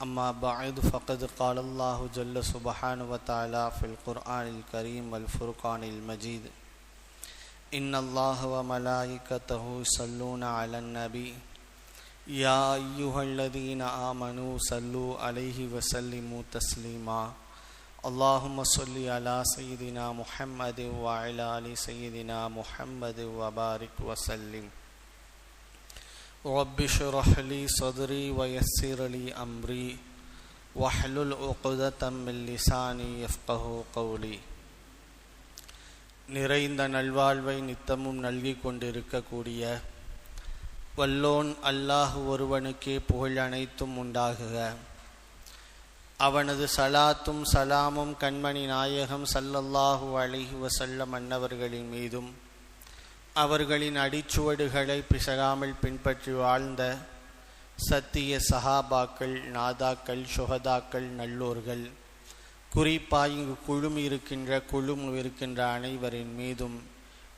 اما بعد، فقد قال اللہ جل سبحانہ وتعالی فی القرآن الكریم الفرقان المجید ان اللہ و ملائکتہ صلون علی النبی یا ایوہ الذین آمنوا صلو وسلموا تسلیما اللہم صلی علی سیدنا محمد وعلی علی سیدنا محمد وبارک وسلم. رب اشرح لي صدري ويسر لي أمري واحلل عقدة من لساني يفقه قولي நிறைந்த நல்வாழ்வை நித்தமும் நல்கிக் கொண்டிருக்கக்கூடிய வல்லோன் அல்லாஹ் ஒருவனுக்கே புகழ் அனைத்தும் உண்டாகுக அவனது சலாத்தும் சலாமும் கண்மணி நாயகம் சல்லல்லாஹு அலைஹி வசல்லம் அன்னவர்களின் மீதும் அவர்களின் அடிச்சுவடுகளை பிசகாமல் பின்பற்றி வாழ்ந்த சத்திய சஹாபாக்கள் நாதாக்கள் சுகதாக்கள் நல்லோர்கள் குறிப்பாக இங்கு குழுமி இருக்கின்ற குழுமு இருக்கின்ற அனைவரின் மீதும்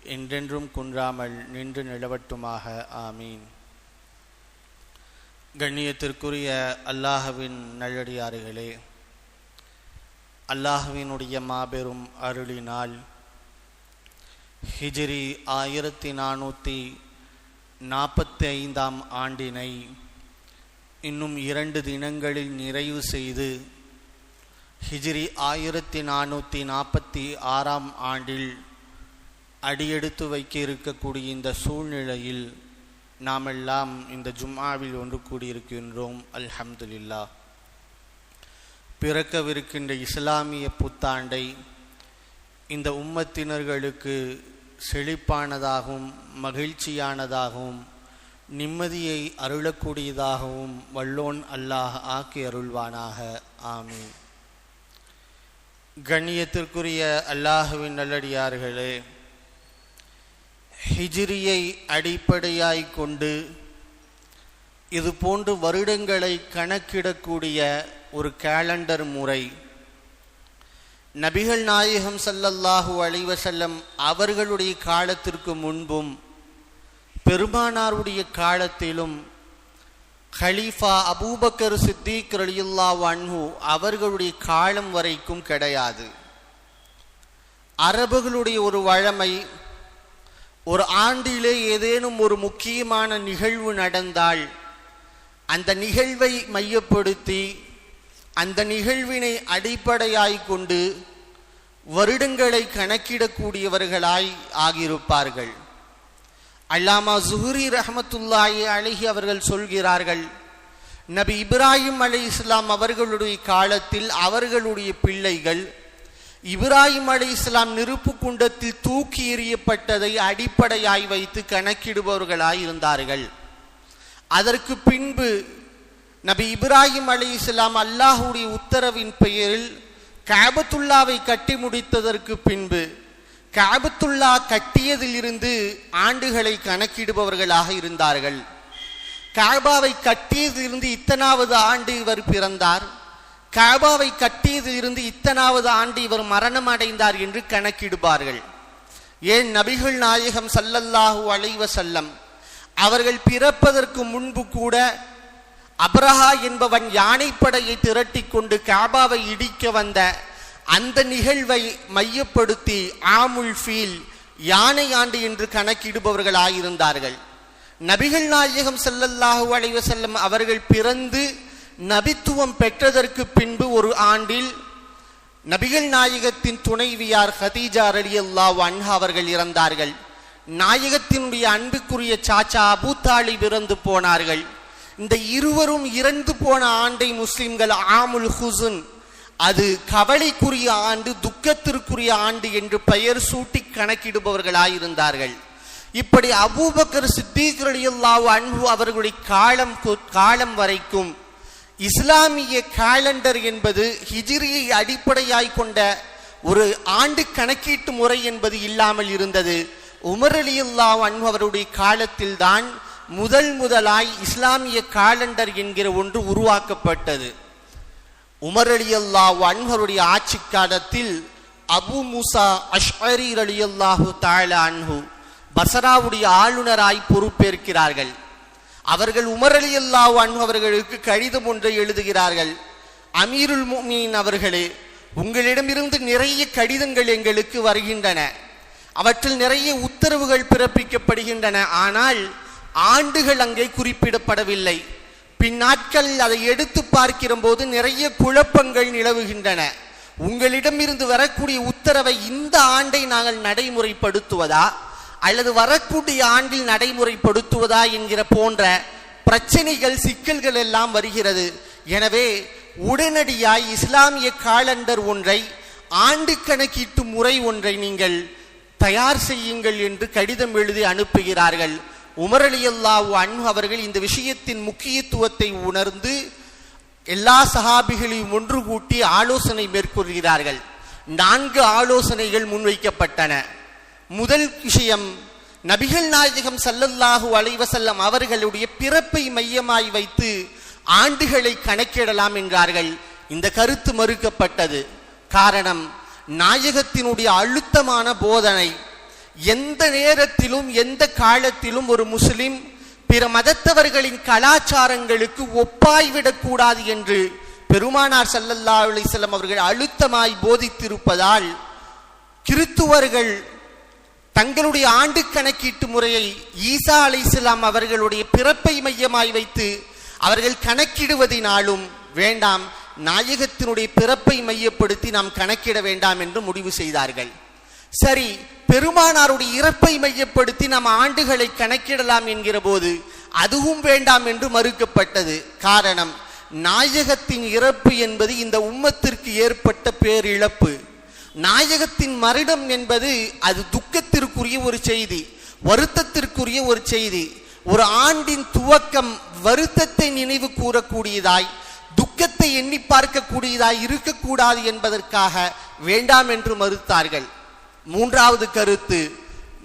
என்றென்றும் குன்றாமல் நின்று நிலவட்டுமாக. ஆமீன். கண்ணியத்திற்குரிய அல்லாஹவின் நல்லடியாறுகளே அல்லாஹுவினுடைய மாபெரும் அருளினால் ஹிஜ்ரி ஆயிரத்தி நானூற்றி நாற்பத்தி ஐந்தாம் ஆண்டினை இன்னும் இரண்டு தினங்களில் நிறைவு செய்து ஹிஜ்ரி ஆயிரத்தி நானூற்றி நாற்பத்தி ஆறாம் ஆண்டில் அடியெடுத்து வைக்க இருக்கக்கூடிய இந்த சூழ்நிலையில் நாமெல்லாம் இந்த ஜும்மாவில் ஒன்று கூடியிருக்கின்றோம். அல்ஹம்துலில்லா பிறக்கவிருக்கின்ற இஸ்லாமிய புத்தாண்டை இந்த உம்மத்தினர்களுக்கு செழிப்பானதாகவும் மகிழ்ச்சியானதாகவும் நிம்மதியை அருளக்கூடியதாகவும் வல்லோன் அல்லாஹ் ஆக்கி அருள்வானாக. ஆமீன். கண்ணியத்திற்குரிய அல்லாஹுவின் நல்லடியார்களே ஹிஜிரியை அடிப்படையாய் கொண்டு இது போன்று வருடங்களை கணக்கிடக்கூடிய ஒரு கேலண்டர் முறை நபிகள் நாயகம் சல்லல்லாஹூ அலைவசல்லம் அவர்களுடைய காலத்திற்கு முன்பும் பெருமானாருடைய காலத்திலும் ஹலீஃபா அபூபக்கர் சித்திக் ரலியுல்லா அன்ஹு அவர்களுடைய காலம் வரைக்கும் கிடையாது. அரபுகளுடைய ஒரு வழமை ஒரு ஆண்டிலே ஏதேனும் ஒரு முக்கியமான நிகழ்வு நடந்தால் அந்த நிகழ்வை மையப்படுத்தி அந்த நிகழ்வினை அடிப்படையாய் கொண்டு வருடங்களை கணக்கிடக்கூடியவர்களாய் ஆகியிருப்பார்கள். அல்லாமா ஜுஹுரி ரஹமத்துல்லாயை அழகி அவர்கள் சொல்கிறார்கள் நபி இப்ராஹிம் அலி இஸ்லாம் அவர்களுடைய காலத்தில் அவர்களுடைய பிள்ளைகள் இப்ராஹிம் அலி இஸ்லாம் நெருப்பு குண்டத்தில் தூக்கி எறியப்பட்டதை அடிப்படையாய் வைத்து கணக்கிடுபவர்களாய் இருந்தார்கள். அதற்கு பின்பு நபி இப்ராஹிம் அலி இஸ்லாம் அல்லாஹுடைய உத்தரவின் பெயரில் காபத்துல்லாவை கட்டி முடித்ததற்கு பின்பு காபத்துல்லா கட்டியதிலிருந்து ஆண்டுகளை கணக்கிடுபவர்களாக இருந்தார்கள். காபாவை கட்டியதிலிருந்து இத்தனாவது ஆண்டு இவர் பிறந்தார். காபாவை கட்டியதிலிருந்து இத்தனாவது ஆண்டு இவர் மரணம் அடைந்தார் என்று கணக்கிடுவார்கள் ஏன் நபிகள் நாயகம் சல்லல்லாஹூ அலைவசல்லம் அவர்கள் பிறப்பதற்கு முன்பு கூட அப்ரஹா என்பவன் யானைப்படையை திரட்டி கொண்டு காபாவை இடிக்க வந்த அந்த நிகழ்வை மையப்படுத்தி ஆமுல் ஃபீல் யானை ஆண்டு என்று கணக்கிடுபவர்களாயிருந்தார்கள். நபிகள் நாயகம் செல்லல்லாஹு அலைவ செல்லம் அவர்கள் பிறந்து நபித்துவம் பெற்றதற்கு பின்பு ஒரு ஆண்டில் நபிகள் நாயகத்தின் துணைவியார் ஹதீஜா அலி அல்லா அன்ஹா அவர்கள் இறந்தார்கள். நாயகத்தினுடைய அன்புக்குரிய சாச்சா அபு தாலிப் இறந்து போனார்கள். இந்த இருவரும் இறந்து போன ஆண்டை முஸ்லிம்கள் ஆமுல் ஹுசுன். அது கவலைக்குரிய ஆண்டு துக்கத்திற்குரிய ஆண்டு என்று பெயர் சூட்டி கணக்கிடுபவர்களாயிருந்தார்கள். இப்படி அபூபக்கர் சித்தீக் ரலியல்லாஹு அவர்களுடைய காலம் காலம் வரைக்கும் இஸ்லாமிய காலண்டர் என்பது ஹிஜிரியை அடிப்படையாய் கொண்ட ஒரு ஆண்டு கணக்கீட்டு முறை என்பது இல்லாமல் இருந்தது. உமர் அலியுல்லாஹு அன்பு அவருடைய காலத்தில் தான் முதல் முதலாய் இஸ்லாமிய காலண்டர் என்கிற ஒன்று உருவாக்கப்பட்டது. உமர் அலி அல்லாஹ் அன்ஹருடைய ஆட்சி காலத்தில் அபு முசா அஷ்ஹரி அலி அல்லாஹு தாழ அன்ஹு பசராவுடைய ஆளுநராய் பொறுப்பேற்கிறார்கள். அவர்கள் உமர் அலி அல்லாஹ் அவர்களுக்கு கடிதம் ஒன்றை எழுதுகிறார்கள். அமீருல் முமீன் அவர்களே உங்களிடமிருந்து நிறைய கடிதங்கள் எங்களுக்கு வருகின்றன. அவற்றில் நிறைய உத்தரவுகள் பிறப்பிக்கப்படுகின்றன. ஆனால் ஆண்டுகள் அங்கே குறிப்பிடப்படவில்லை. பின்னாட்கள் அதை எடுத்து பார்க்கிற போது நிறைய குழப்பங்கள் நிலவுகின்றன. உங்களிடமிருந்து வரக்கூடிய உத்தரவை இந்த ஆண்டை நாங்கள் நடைமுறைப்படுத்துவதா? அல்லது வரக்கூடிய ஆண்டில் நடைமுறைப்படுத்துவதா என்கிற போன்ற பிரச்சனைகள் சிக்கல்கள் எல்லாம் வருகிறது. எனவே உடனடியாய் இஸ்லாமிய காலண்டர் ஒன்றை ஆண்டு கணக்கீட்டு முறை ஒன்றை நீங்கள் தயார் செய்யுங்கள் என்று கடிதம் எழுதி அனுப்புகிறார்கள். உமரலியல்லாவு அன்பு அவர்கள் இந்த விஷயத்தின் முக்கியத்துவத்தை உணர்ந்து எல்லா சகாபிகளையும் ஒன்று கூட்டி ஆலோசனை மேற்கொள்கிறார்கள். நான்கு ஆலோசனைகள் முன்வைக்கப்பட்டன. முதல் விஷயம் நபிகள் நாயகம் சல்லல்லாஹு அலைவசல்லம் அவர்களுடைய பிறப்பை மையமாய் வைத்து ஆண்டுகளை கணக்கிடலாம் என்றார்கள். இந்த கருத்து மறுக்கப்பட்டது. காரணம் நாயகத்தினுடைய அழுத்தமான போதனை. எந்த நேரத்திலும் எந்த காலத்திலும் ஒரு முஸ்லிம் பிற மதத்தவர்களின் கலாச்சாரங்களுக்கு ஒப்பாய்விடக்கூடாது என்று பெருமானார் சல்லல்லா அலிசல்லம் அவர்கள் அழுத்தமாய் போதித்திருப்பதால் கிறித்துவர்கள் தங்களுடைய ஆண்டு கணக்கீட்டு முறையை ஈசா அலைஹிஸ்ஸலாம் அவர்களுடைய பிறப்பை மையமாய் வைத்து அவர்கள் கணக்கிடுவதினாலும் வேண்டாம் நாயகத்தினுடைய பிறப்பை மையப்படுத்தி நாம் கணக்கிட வேண்டாம் என்று முடிவு செய்தார்கள். சரி பெருமானாருடைய இறப்பை மையப்படுத்தி நாம் ஆண்டுகளை கணக்கிடலாம் என்கிற போது அதுவும் வேண்டாம் என்று மறுக்கப்பட்டது. காரணம் நாயகத்தின் இறப்பு என்பது இந்த உம்மத்திற்கு ஏற்பட்ட பேரிழப்பு. நாயகத்தின் மரணம் என்பது அது துக்கத்திற்குரிய ஒரு செய்தி வருத்தத்திற்குரிய ஒரு செய்தி. ஒரு ஆண்டின் துவக்கம் வருத்தத்தை நினைவு கூறக்கூடியதாய் துக்கத்தை எண்ணி பார்க்கக்கூடியதாய் இருக்கக்கூடாது என்பதற்காக வேண்டாம் என்று மறுத்தார்கள். மூன்றாவது கருத்து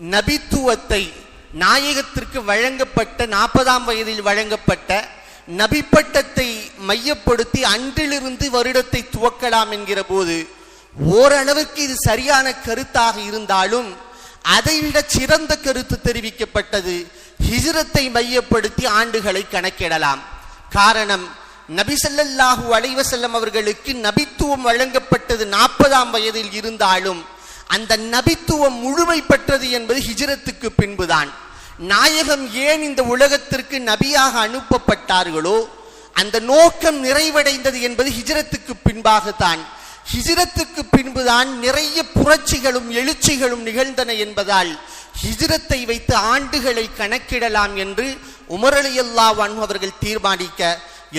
நபித்துவத்தை நாயகத்திற்கு வழங்கப்பட்ட நாற்பதாம் வயதில் வழங்கப்பட்ட நபிப்பட்டத்தை மையப்படுத்தி அன்றிலிருந்து வருடத்தை துவக்கலாம் என்கிற போது ஓரளவுக்கு இது சரியான கருத்தாக இருந்தாலும் அதைவிட சிறந்த கருத்து தெரிவிக்கப்பட்டது ஹிஜ்ரத்தை மையப்படுத்தி ஆண்டுகளை கணக்கிடலாம். காரணம் நபிசல்லாஹூ அலைவசல்லம் அவர்களுக்கு நபித்துவம் வழங்கப்பட்டது நாற்பதாம் வயதில் இருந்தாலும் அந்த நபித்துவம் முழுமை பெற்றது என்பது ஹிஜரத்துக்கு பின்புதான். நாயகம் ஏன் இந்த உலகத்திற்கு நபியாக அனுப்பப்பட்டார்களோ அந்த நோக்கம் நிறைவடைந்தது என்பது ஹிஜரத்துக்கு பின்பாகத்தான். ஹிஜரத்துக்கு பின்புதான் நிறைய புரட்சிகளும் எழுச்சிகளும் நிகழ்ந்தன என்பதால் ஹிஜரத்தை வைத்து ஆண்டுகளை கணக்கிடலாம் என்று உமர் அலியல்லாஹ் அவர்கள் தீர்மானிக்க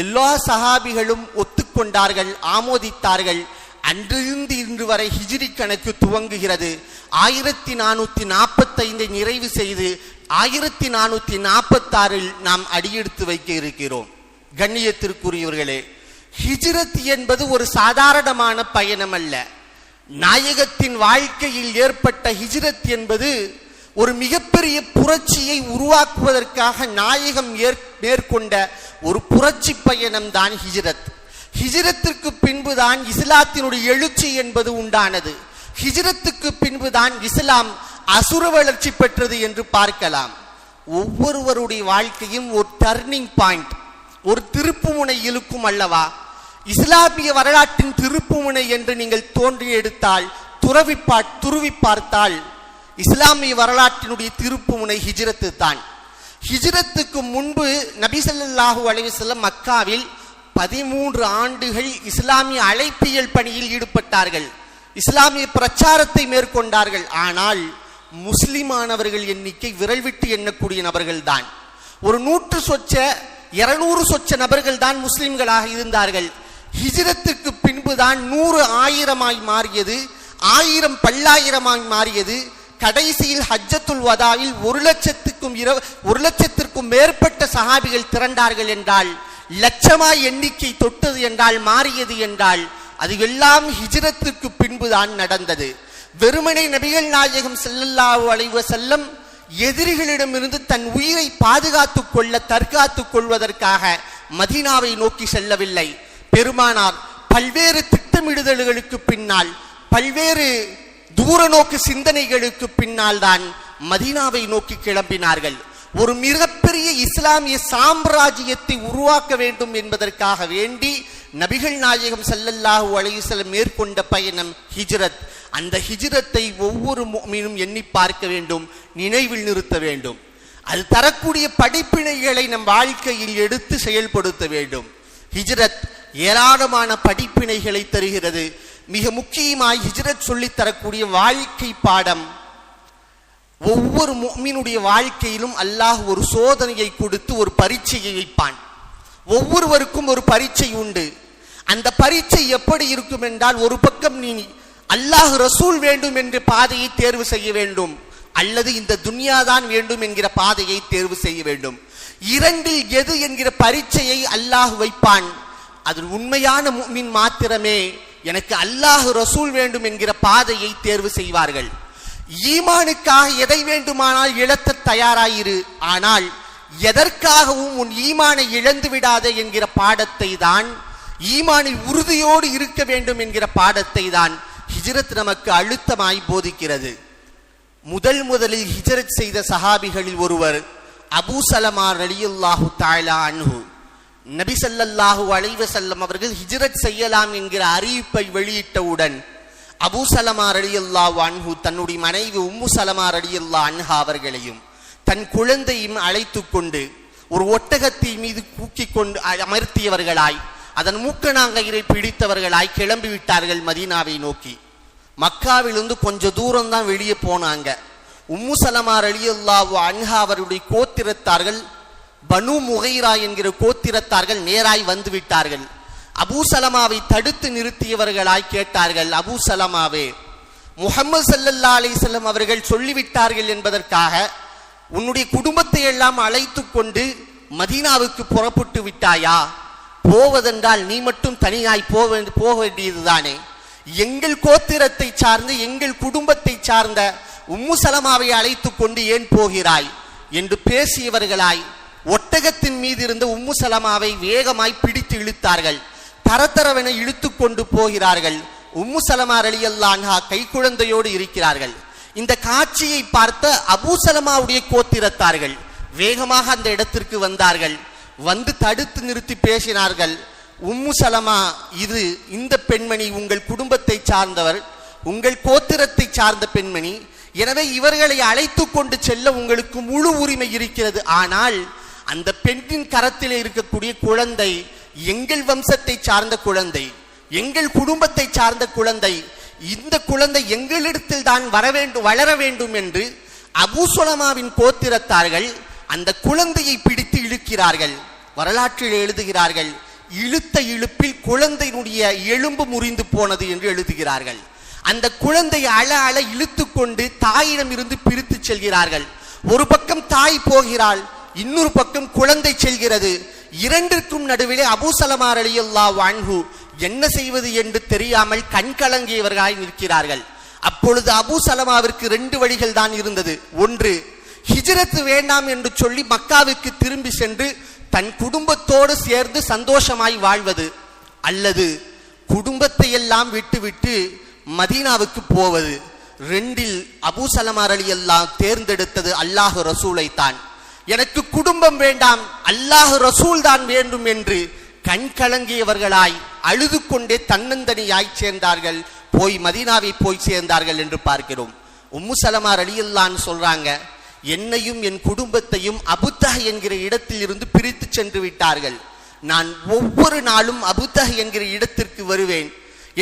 எல்லா சகாபிகளும் ஒத்துக்கொண்டார்கள் ஆமோதித்தார்கள். அன்றிருந்து இன்று வரை ஹிஜிரி கணக்கு துவங்குகிறது. ஆயிரத்தி நானூத்தி நாற்பத்தைந்தை நிறைவு செய்து ஆயிரத்தி நானூத்தி நாற்பத்தாறில் நாம் அடியெடுத்து வைக்க இருக்கிறோம். கண்ணியத்திற்குரியவர்களே ஹிஜ்ரத் என்பது ஒரு சாதாரணமான பயணம் அல்ல. நாயகத்தின் வாழ்க்கையில் ஏற்பட்ட ஹிஜ்ரத் என்பது ஒரு மிகப்பெரிய புரட்சியை உருவாக்குவதற்காக நாயகம் மேற்கொண்ட ஒரு புரட்சி பயணம் தான் ஹிஜ்ரத். ஹிஜ்ரத்திற்கு பின்புதான் இஸ்லாத்தினுடைய எழுச்சி என்பது உண்டானது. ஹிஜ்ரத்துக்கு பின்புதான் இஸ்லாம் அசுர வளர்ச்சி பெற்றது என்று பார்க்கலாம். ஒவ்வொருவருடைய வாழ்க்கையும் ஒரு டர்னிங் பாயிண்ட் ஒரு திருப்புமுனை இழுக்கும் அல்லவா? இஸ்லாமிய வரலாற்றின் திருப்புமுனை என்று நீங்கள் தோன்றி எடுத்தால் துறவி பா துருவி பார்த்தால் இஸ்லாமிய வரலாற்றினுடைய திருப்பு முனை ஹிஜ்ரத்து தான் ஹிஜ்ரத்துக்கு முன்பு நபிசல்லாஹூ அலைவசல்லம் மக்காவில் பதிமூன்று ஆண்டுகள் இஸ்லாமிய அழைப்பியல் பணியில் ஈடுபட்டார்கள். இஸ்லாமிய பிரச்சாரத்தை மேற்கொண்டார்கள். ஆனால் முஸ்லிமானவர்கள் எண்ணிக்கை விரல் விட்டு எண்ணக்கூடிய நபர்கள்தான். ஒரு நூற்று சொச்ச இருநூறு சொச்ச நபர்கள் தான் முஸ்லிம்களாக இருந்தார்கள். ஹிஜ்ரத்துக்கு பின்புதான் நூறு ஆயிரமாய் மாறியது ஆயிரம் பல்லாயிரமாய் மாறியது. கடைசியில் ஹஜ்ஜத்துல் வதாவில் ஒரு லட்சத்துக்கும் இர ஒரு லட்சத்திற்கும் மேற்பட்ட சகாபிகள் திரண்டார்கள் என்றால் லட்சமாய் எண்ணிக்கை தொட்டது என்றால் மாறியது என்றால் அது எல்லாம் ஹிஜரத்துக்கு பின்புதான் நடந்தது. வெறுமனை நபிகள் நாயகம் செல்லல்லாவு அலைவ செல்லம் எதிரிகளிடமிருந்து தன் உயிரை பாதுகாத்துக் கொள்ள தற்காத்துக் கொள்வதற்காக மதீனாவை நோக்கி செல்லவில்லை. பெருமானார் பல்வேறு திட்டமிடுதல்களுக்கு பின்னால் பல்வேறு தூர நோக்கு சிந்தனைகளுக்கு பின்னால் தான் மதீனாவை நோக்கி கிளம்பினார்கள். ஒரு மிகப்பெரிய இஸ்லாமிய சாம்ராஜ்யத்தை உருவாக்க வேண்டும் என்பதற்காக வேண்டி நபிகள் நாயகம் சல்லல்லாஹூ அலையுசலம் மேற்கொண்ட பயணம் ஹிஜ்ரத். அந்த ஹிஜ்ரத்தை ஒவ்வொரு மீனும் எண்ணி பார்க்க வேண்டும் நினைவில் நிறுத்த வேண்டும். அது தரக்கூடிய படிப்பினைகளை நம் வாழ்க்கையில் எடுத்து செயல்படுத்த வேண்டும். ஹிஜ்ரத் ஏராளமான படிப்பினைகளை தருகிறது. மிக முக்கியமாய் ஹிஜ்ரத் சொல்லித் தரக்கூடிய வாழ்க்கை பாடம் ஒவ்வொரு முஃமினுடைய வாழ்க்கையிலும் அல்லாஹ் ஒரு சோதனையை கொடுத்து ஒரு பரீட்சையை வைப்பான். ஒவ்வொருவருக்கும் ஒரு பரீட்சை உண்டு. அந்த பரீட்சை எப்படி இருக்கும் என்றால் ஒரு பக்கம் நீ அல்லாஹ் ரசூல் வேண்டும் என்ற பாதையை தேர்வு செய்ய வேண்டும் அல்லது இந்த துன்யாதான் வேண்டும் என்கிற பாதையை தேர்வு செய்ய வேண்டும். இரண்டில் எது என்கிற பரீட்சையை அல்லாஹ் வைப்பான்? அதில் உண்மையான முஃமின் மாத்திரமே. எனக்கு அல்லாஹ் ரசூல் வேண்டும் என்கிற பாதையை தேர்வு செய்வார்கள். ஈமானுக்காக எதை வேண்டுமானால் இழத்த தயாராயிரு. ஆனால் எதற்காகவும் உன் ஈமானை இழந்து விடாதே என்கிற பாடத்தை தான் ஈமானில் உறுதியோடு இருக்க வேண்டும் என்கிற பாடத்தை தான் ஹிஜ்ரத் நமக்கு அழுத்தமாய் போதிக்கிறது. முதல் முதலில் ஹிஜ்ரத் செய்த சஹாபிகளில் ஒருவர் அபு சலமா ரலியுல்லாஹு தஆலா அன்ஹு. நபி ஸல்லல்லாஹு அலைவசல்லம் அவர்கள் ஹிஜ்ரத் செய்யலாம் என்கிற அறிவிப்பை வெளியிட்டவுடன் அபு சலமா ரலியுல்லா அன்ஹு தன்னுடைய மனைவி உம்மு சலமா ரலியுல்லா அன்ஹா அவர்களையும் தன் குழந்தையும் அழைத்து கொண்டு ஒரு ஒட்டகத்தை மீது கூக்கி கொண்டு அ- அமர்த்தியவர்களாய் அதன் மூக்கணாங்கயிரை பிடித்தவர்களாய் கிளம்பி விட்டார்கள் மதீனாவை நோக்கி. மக்காவிலிருந்து கொஞ்ச தூரம் தான் வெளியே போனாங்க. உம்மு சலமா ரலியல்லாஹு அன்ஹா அவருடைய கோத்திரத்தார்கள் பனு முகைரா என்கிற கோத்திரத்தார்கள் நேராய் வந்து விட்டார்கள். அபூசலமாவை தடுத்து நிறுத்தியவர்களாய் கேட்டார்கள் அபூசலமாவே முகமது முஹம்மது ஸல்லல்லாஹு அலைஹி அவர்கள் சொல்லிவிட்டார்கள் என்பதற்காக உன்னுடைய குடும்பத்தை எல்லாம் அழைத்து கொண்டு மதீனாவுக்கு புறப்பட்டு விட்டாயா? போவதென்றால் நீ மட்டும் தனியாய் போக வேண்டி- போக வேண்டியதுதானே. எங்கள் கோத்திரத்தை சார்ந்து எங்கள் குடும்பத்தை சார்ந்த உம்மு சலமாவை அழைத்து கொண்டு ஏன் போகிறாய்? என்று பேசியவர்களாய் ஒட்டகத்தின் மீது இருந்த உம்மு சலமாவை வேகமாய் பிடித்து இழுத்தார்கள். தரத்தரவென இழுத்து கொண்டு போகிறார்கள். உம்மு சலமா ரலியல்லான்ஹா கைக்குழந்தையோடு இருக்கிறார்கள். இந்த காட்சியை பார்த்த அபூ சலமாவுடைய கோத்திரத்தார்கள் வேகமாக அந்த இடத்திற்கு வந்தார்கள். வந்து தடுத்து நிறுத்தி பேசினார்கள். உம்மு சலமா இது இந்த பெண்மணி உங்கள் குடும்பத்தை சார்ந்தவர் உங்கள் கோத்திரத்தை சார்ந்த பெண்மணி எனவே இவர்களை அழைத்து கொண்டு செல்ல உங்களுக்கு முழு உரிமை இருக்கிறது. ஆனால் அந்த பெண்ணின் கரத்தில் இருக்கக்கூடிய குழந்தை எங்கள் வம்சத்தை சார்ந்த குழந்தை எங்கள் குடும்பத்தை சார்ந்த குழந்தை இந்த குழந்தை எங்களிடத்தில் தான் வர வேண்டும் வளர வேண்டும் என்று அபூசுலமாவின் கோத்திரத்தார்கள் அந்த குழந்தையை பிடித்து இழுக்கிறார்கள் வரலாற்றில் எழுதுகிறார்கள். இழுத்த இழுப்பில் குழந்தையினுடைய எலும்பு முறிந்து போனது என்று எழுதுகிறார்கள். அந்த குழந்தை அழ அழ இழுத்து கொண்டு தாயிடம் இருந்து பிரித்து செல்கிறார்கள். ஒரு பக்கம் தாய் போகிறாள் இன்னொரு பக்கம் குழந்தை செல்கிறது. இரண்டிற்கும் நடுவிலே அபூசலமா ரலியல்லாஹு வான்ஹு என்ன செய்வது என்று தெரியாமல் கண்கலங்கியவர்களாய் நிற்கிறார்கள். அப்பொழுது அபூ சலமாவிற்கு ரெண்டு வழிகள் தான் இருந்தது. ஒன்று ஹிஜ்ரத் வேண்டாம் என்று சொல்லி மக்காவுக்கு திரும்பி சென்று தன் குடும்பத்தோடு சேர்ந்து சந்தோஷமாய் வாழ்வது அல்லது குடும்பத்தை எல்லாம் விட்டுவிட்டு மதீனாவுக்கு போவது. ரெண்டில் அபூ அலி அல்லா தேர்ந்தெடுத்தது அல்லாஹ் ரசூலை தான் எனக்கு குடும்பம் வேண்டாம் அல்லாஹ் ரசூல் தான் வேண்டும் என்று கண் கலங்கியவர்களாய் அழுது கொண்டே தன்னந்தனியாய் சேர்ந்தார்கள். போய் மதீனாவை போய் சேர்ந்தார்கள் என்று பார்க்கிறோம். உம்மு சலமா ரலியல்லான்னு சொல்றாங்க என்னையும் என் குடும்பத்தையும் அபுத்தக என்கிற இடத்தில் இருந்து பிரித்து சென்று விட்டார்கள். நான் ஒவ்வொரு நாளும் அபுத்தக என்கிற இடத்திற்கு வருவேன்.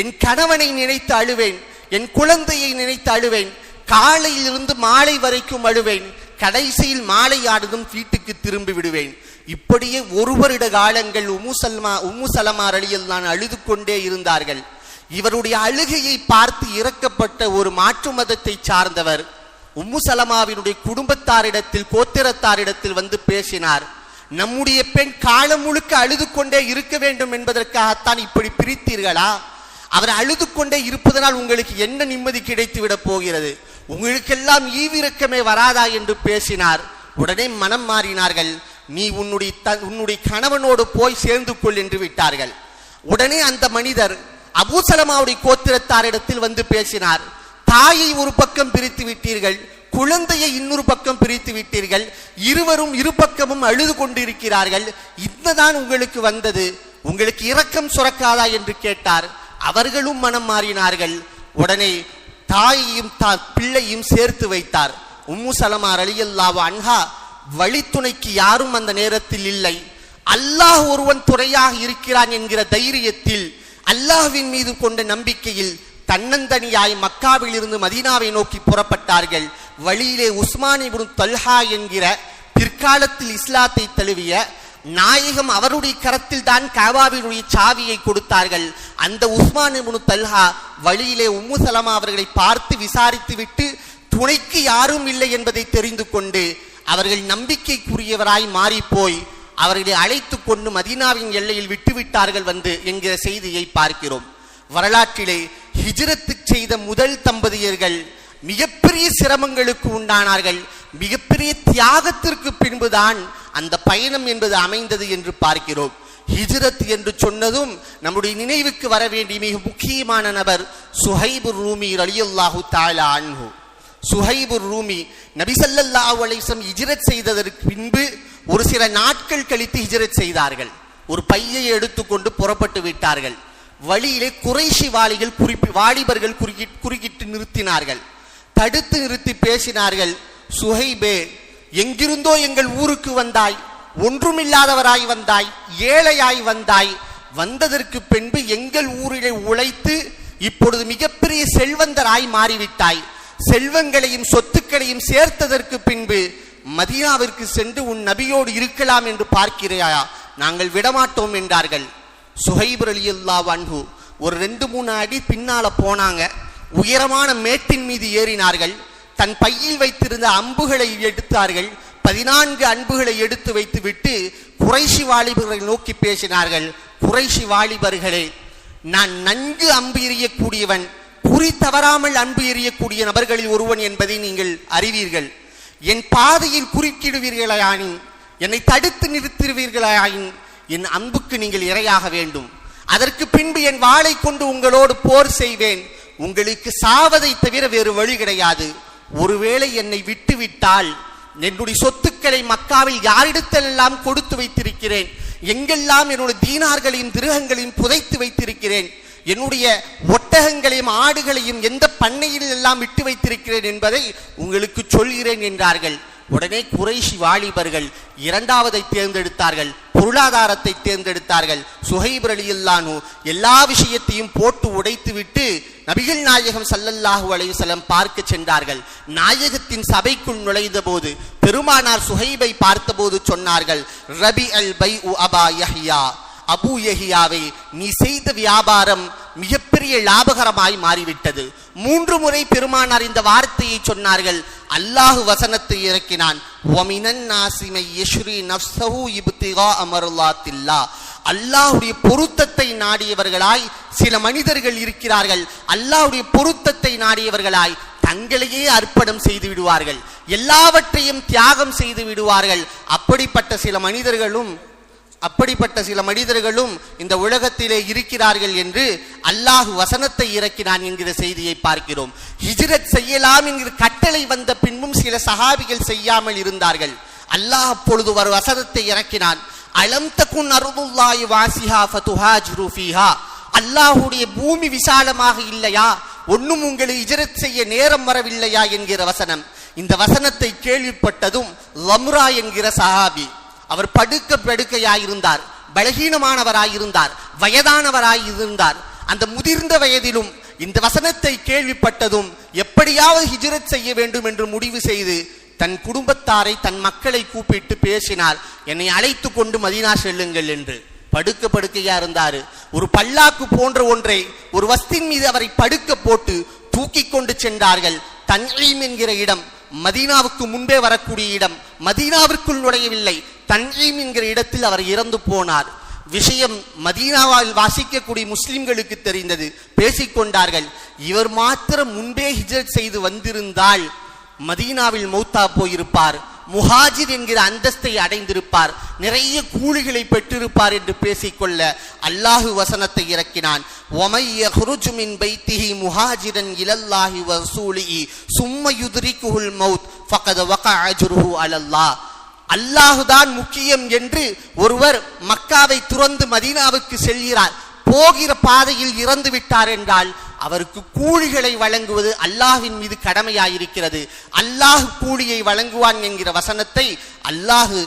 என் கணவனை நினைத்து அழுவேன் என் குழந்தையை நினைத்து அழுவேன் காலையிலிருந்து மாலை வரைக்கும் அழுவேன் கடைசியில் மாலை ஆனதும் வீட்டுக்கு திரும்பி விடுவேன். இப்படியே ஒருவரிட காலங்கள் உமுசல்மா உம்முசலமார் அழியில் நான் அழுது கொண்டே இருந்தார்கள். இவருடைய அழுகையை பார்த்து இறக்கப்பட்ட ஒரு மாற்று மதத்தை சார்ந்தவர் உம்முசலமாவினுடைய குடும்பத்தாரிடத்தில் கோத்திரத்தாரிடத்தில் வந்து பேசினார். நம்முடைய பெண் காலம் முழுக்க அழுது கொண்டே இருக்க வேண்டும் என்பதற்காகத்தான் இப்படி பிரித்தீர்களா? அவர் அழுது கொண்டே இருப்பதனால் உங்களுக்கு என்ன நிம்மதி கிடைத்து விட போகிறது? உங்களுக்கெல்லாம் ஈவிரக்கமே வராதா என்று பேசினார். உடனே மனம் மாறினார்கள். நீ உன்னுடைய த- உன்னுடைய கணவனோடு போய் சேர்ந்து கொள் என்று விட்டார்கள். உடனே அந்த மனிதர் அபூசலமாவுடைய கோத்திரத்தாரிடத்தில் வந்து பேசினார். தாயை ஒரு பக்கம் பிரித்து விட்டீர்கள் குழந்தையை இன்னொரு பக்கம் பிரித்து விட்டீர்கள் இருவரும் இரு பக்கமும் அழுது கொண்டிருக்கிறார்கள். இதுதான் உங்களுக்கு வந்தது. உங்களுக்கு இரக்கம் சுரக்காதா என்று கேட்டார். அவர்களும் மனம் மாறினார்கள். உடனே தாயையும் தான் பிள்ளையும் சேர்த்து வைத்தார். உம்மு சலமா ரலியல்லாஹு அன்ஹா வழித்துணைக்கு யாரும் அந்த நேரத்தில் இல்லை. அல்லாஹ் ஒருவன் துறையாக இருக்கிறான் என்கிற தைரியத்தில் அல்லாஹ்வின் மீது கொண்ட நம்பிக்கையில் தன்னந்தனியாய் மக்காவில் இருந்து மதீனாவை நோக்கி புறப்பட்டார்கள். வழியிலே உஸ்மான் இப்னு தல்ஹா என்கிற பிற்காலத்தில் இஸ்லாத்தை தழுவிய நாயகம் அவருடைய கரத்தில் தான் காவாவினுடைய சாவியை கொடுத்தார்கள். அந்த உஸ்மான் முனு தல்ஹா வழியிலே உம்மு சலமா அவர்களை பார்த்து விசாரித்து விட்டு துணைக்கு யாரும் இல்லை என்பதை தெரிந்து கொண்டு அவர்கள் நம்பிக்கைக்குரியவராய் மாறிப்போய் அவர்களை அழைத்து கொண்டு மதீனாவின் எல்லையில் விட்டுவிட்டார்கள் வந்து என்கிற செய்தியை பார்க்கிறோம். வரலாற்றிலே ஹிஜ்ரத்து செய்த முதல் தம்பதியர்கள் மிகப்பெரிய சிரமங்களுக்கு உண்டானார்கள். மிகப்பெரிய தியாகத்திற்கு பின்புதான் அந்த பயணம் என்பது அமைந்தது என்று பார்க்கிறோம். ஹிஜ்ரத் என்று சொன்னதும் நம்முடைய நினைவுக்கு வர வேண்டிய மிக முக்கியமான நபர் சுஹைபு ரூமி ரலியல்லாஹு தாலா அன்ஹு. சுஹைபுர் ரூமி நபிசல்லா அலைசம் ஹிஜ்ரத் செய்ததற்கு பின்பு ஒரு சில நாட்கள் கழித்து ஹிஜ்ரத் செய்தார்கள். ஒரு பையை எடுத்துக்கொண்டு புறப்பட்டு விட்டார்கள். வழியிலே குறைஷி வாலிகள் குறிப்பி வாலிபர்கள் குறுக்கி குறுக்கிட்டு நிறுத்தினார்கள். தடுத்து நிறுத்தி பேசினார்கள். சுஹைபே எங்கிருந்தோ எங்கள் ஊருக்கு வந்தாய் ஒன்றுமில்லாதவராய் வந்தாய் ஏழையாய் வந்தாய். வந்ததற்கு பின்பு எங்கள் ஊரிலே உழைத்து இப்பொழுது மிகப்பெரிய செல்வந்தராய் மாறிவிட்டாய். செல்வங்களையும் சொத்துக்களையும் சேர்த்ததற்கு பின்பு மதீனாவிற்கு சென்று உன் நபியோடு இருக்கலாம் என்று பார்க்கிறாயா? நாங்கள் விடமாட்டோம் என்றார்கள். சுஹைபர் அலி அன்ஹு ஒரு ரெண்டு மூணு அடி பின்னால போனாங்க. உயரமான மேட்டின் மீது ஏறினார்கள். தன் பையில் வைத்திருந்த அம்புகளை எடுத்தார்கள். பதினான்கு அன்புகளை எடுத்து வைத்து விட்டு குறைஷி வாலிபர்களை நோக்கி பேசினார்கள். குறைஷி வாலிபர்களே நான் நன்கு அம்பு எறியக்கூடியவன் குறி தவறாமல் அன்பு எறியக்கூடிய நபர்களில் ஒருவன் என்பதை நீங்கள் அறிவீர்கள். என் பாதையில் குறுக்கிடுவீர்களாயின் என்னை தடுத்து நிறுத்துவீர்களாயின் என் அன்புக்கு நீங்கள் இரையாக வேண்டும். அதற்கு பின்பு என் வாளை கொண்டு உங்களோடு போர் செய்வேன். உங்களுக்கு சாவதை தவிர வேறு வழி கிடையாது. ஒருவேளை என்னை விட்டுவிட்டால் என்னுடைய சொத்துக்களை மக்காவில் யாரிடத்தெல்லாம் கொடுத்து வைத்திருக்கிறேன்? எங்கெல்லாம் என்னுடைய தீனார்களையும் திருகங்களையும் புதைத்து வைத்திருக்கிறேன்? என்னுடைய ஒட்டகங்களையும் ஆடுகளையும் எந்த பண்ணையில் எல்லாம் விட்டு வைத்திருக்கிறேன் என்பதை உங்களுக்கு சொல்கிறேன் என்றார்கள். உடனே குறைஷி வாலிபர்கள் இரண்டாவதை தேர்ந்தெடுத்தார்கள் பொருளாதாரத்தை தேர்ந்தெடுத்தார்கள். சுஹைப்ரலியில்லானோ எல்லா விஷயத்தையும் போட்டு உடைத்துவிட்டு நபிகள் நாயகம் சல்லல்லாஹு அலையுசலம் பார்க்க சென்றார்கள். நாயகத்தின் சபைக்குள் நுழைந்த போது பெருமானார் சுஹைபை பார்த்தபோது சொன்னார்கள் ரபி அல் பை அபா யஹ்யா. அபூயகியாவை நீ செய்த வியாபாரம் மிகப்பெரிய லாபகரமாய் மாறிவிட்டது. மூன்று முறை பெருமானார் இந்த வார்த்தையை சொன்னார்கள். அல்லாஹு வசனத்தை இறக்கினான். அல்லாஹுடைய நாசிமை அமருல்லாத்தில்லா பொருத்தத்தை நாடியவர்களாய் சில மனிதர்கள் இருக்கிறார்கள். அல்லாஹுடைய பொருத்தத்தை நாடியவர்களாய் தங்களையே அர்ப்பணம் செய்து விடுவார்கள். எல்லாவற்றையும் தியாகம் செய்து விடுவார்கள். அப்படிப்பட்ட சில மனிதர்களும் அப்படிப்பட்ட சில மனிதர்களும் இந்த உலகத்திலே இருக்கிறார்கள் என்று அல்லாஹ் வசனத்தை இறக்கினான் என்கிற செய்தியை பார்க்கிறோம். ஹிஜ்ரத் செய்யலாம் என்கிற கட்டளை வந்த பின்பும் சில சஹாபிகள் செய்யாமல் இருந்தார்கள். அல்லாஹ் அப்பொழுது ஒரு வசனத்தை இறக்கினான். அலம் தகுன் அருதுல்லாய் வாசிஹா ஃபதுஹாஜ் ஃபீஹா. அல்லாஹுடைய பூமி விசாலமாக இல்லையா? ஒண்ணும் உங்களை இஜரத் செய்ய நேரம் வரவில்லையா என்கிற வசனம். இந்த வசனத்தை கேள்விப்பட்டதும் லம்ரா என்கிற சஹாபி. அவர் படுக்க படுக்கையாயிருந்தார் பலகீனமானவராயிருந்தார் வயதானவராயிருந்தார். அந்த முதிர்ந்த வயதிலும் இந்த வசனத்தை கேள்விப்பட்டதும் எப்படியாவது ஹிஜ்ரத் செய்ய வேண்டும் என்று முடிவு செய்து தன் குடும்பத்தாரை தன் மக்களை கூப்பிட்டு பேசினார். என்னை அழைத்து கொண்டு மதீனா செல்லுங்கள் என்று. படுக்க படுக்கையா இருந்தாரு ஒரு பல்லாக்கு போன்ற ஒன்றை ஒரு வஸ்தின் மீது அவரை படுக்க போட்டு தூக்கி கொண்டு சென்றார்கள். தன்லீம் என்கிற இடம் மதீனாவுக்கு முன்பே வரக்கூடிய இடம் மதீனாவிற்குள் நுழையவில்லை. தஞ்சீம் என்கிற இடத்தில் அவர் இறந்து போனார். விஷயம் மதீனாவால் வாசிக்கக்கூடிய முஸ்லிம்களுக்கு தெரிந்தது. பேசிக்கொண்டார்கள். இவர் மாத்திரம் முன்பே ஹிஜ்ரத் செய்து வந்திருந்தால் மதீனாவில் மௌத்தா போயிருப்பார். முஹாஜிர் என்கிற அந்தஸ்தை அடைந்திருப்பார். நிறைய கூலிகளை பெற்றிருப்பார் என்று பேசிக்கொள்ள அல்லாஹு வசனத்தை இறக்கினான். ஒமை ஹுருஜுமின் பைத்திஹி முஹாஜிரன் இலல்லாஹி வ சும்ம யுத்ரிகுஹுல் மவுத் ஃபகத் வகஅ அலல்லாஹ். அல்லாஹுதான் முக்கியம் என்று ஒருவர் மக்காவை துறந்து மதீனாவுக்கு செல்கிறார். போகிற பாதையில் இறந்து விட்டார் என்றால் அவருக்கு கூலிகளை வழங்குவது அல்லாஹின் மீது கடமையாயிருக்கிறது. அல்லாஹ் கூலியை வழங்குவான் என்கிற வசனத்தை அல்லாஹ்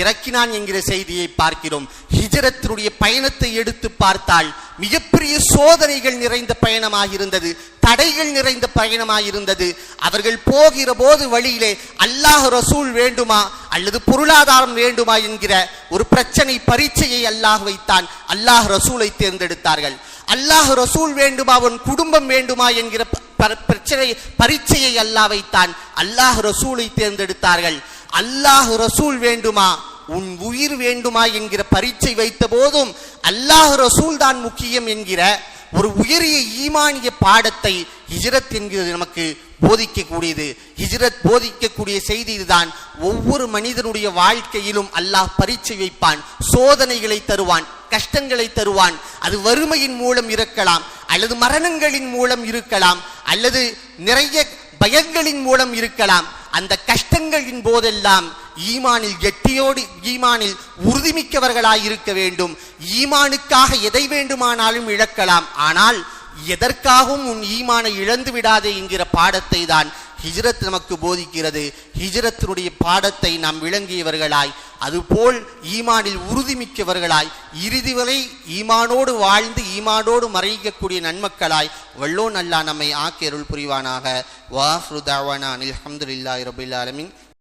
இறக்கினான் என்கிற செய்தியை பார்க்கிறோம். ஹிஜரத்தினுடைய பயணத்தை எடுத்து பார்த்தால் மிகப்பெரிய சோதனைகள் நிறைந்த பயணமாக இருந்தது தடைகள் நிறைந்த பயணமாக இருந்தது அவர்கள் போகிற போது வழியிலே அல்லாஹ் ரசூல் வேண்டுமா அல்லது பொருளாதாரம் வேண்டுமா என்கிற ஒரு பிரச்சனை பரீட்சையை அல்லாஹ் வைத்தான். அல்லாஹ் ரசூலை தேர்ந்தெடுத்தார்கள். அல்லாஹ் ரசூல் வேண்டுமா உன் குடும்பம் வேண்டுமா என்கிற பிரச்சனை பரீட்சையை அல்லாஹ் வைத்தான். அல்லாஹ் ரசூலை தேர்ந்தெடுத்தார்கள். அல்லாஹ் ரசூல் வேண்டுமா உன் உயிர் வேண்டுமா என்கிற பரீட்சை வைத்த போதும் அல்லாஹ் ரசூல் தான் முக்கியம் என்கிற ஒரு உயரிய ஈமானிய பாடத்தை ஹிஜ்ரத் என்கிறது நமக்கு போதிக்கக்கூடியது. ஹிஜ்ரத் போதிக்கக்கூடிய செய்தி இதுதான். ஒவ்வொரு மனிதனுடைய வாழ்க்கையிலும் அல்லாஹ் பரீட்சை வைப்பான் சோதனைகளை தருவான். கஷ்டங்களை தருவான். அது வறுமையின் மூலம் இருக்கலாம் அல்லது மரணங்களின் மூலம் இருக்கலாம் அல்லது நிறைய பயங்களின் மூலம் இருக்கலாம். அந்த கஷ்டங்களின் போதெல்லாம் ஈமானில் கெட்டியோடு ஈமானில் உறுதிமிக்கவர்களாய் இருக்க வேண்டும். ஈமானுக்காக எதை வேண்டுமானாலும் இழக்கலாம். ஆனால் எதற்காகவும் உன் ஈமானை இழந்து விடாதே என்கிற பாடத்தை தான் ஹிஜ்ரத் நமக்கு போதிக்கிறது. ஹிஜ்ரத்தினுடைய பாடத்தை நாம் விளங்கியவர்களாய் அதுபோல் ஈமானில் உறுதிமிக்கவர்களாய் இறுதி வரை ஈமானோடு வாழ்ந்து ஈமானோடு மறைக்கக்கூடிய நன்மக்களாய் வல்லோன் அல்லா நம்மை ஆக்கியருள் புரிவானாக. வாஹ்ருதாவானா அனில்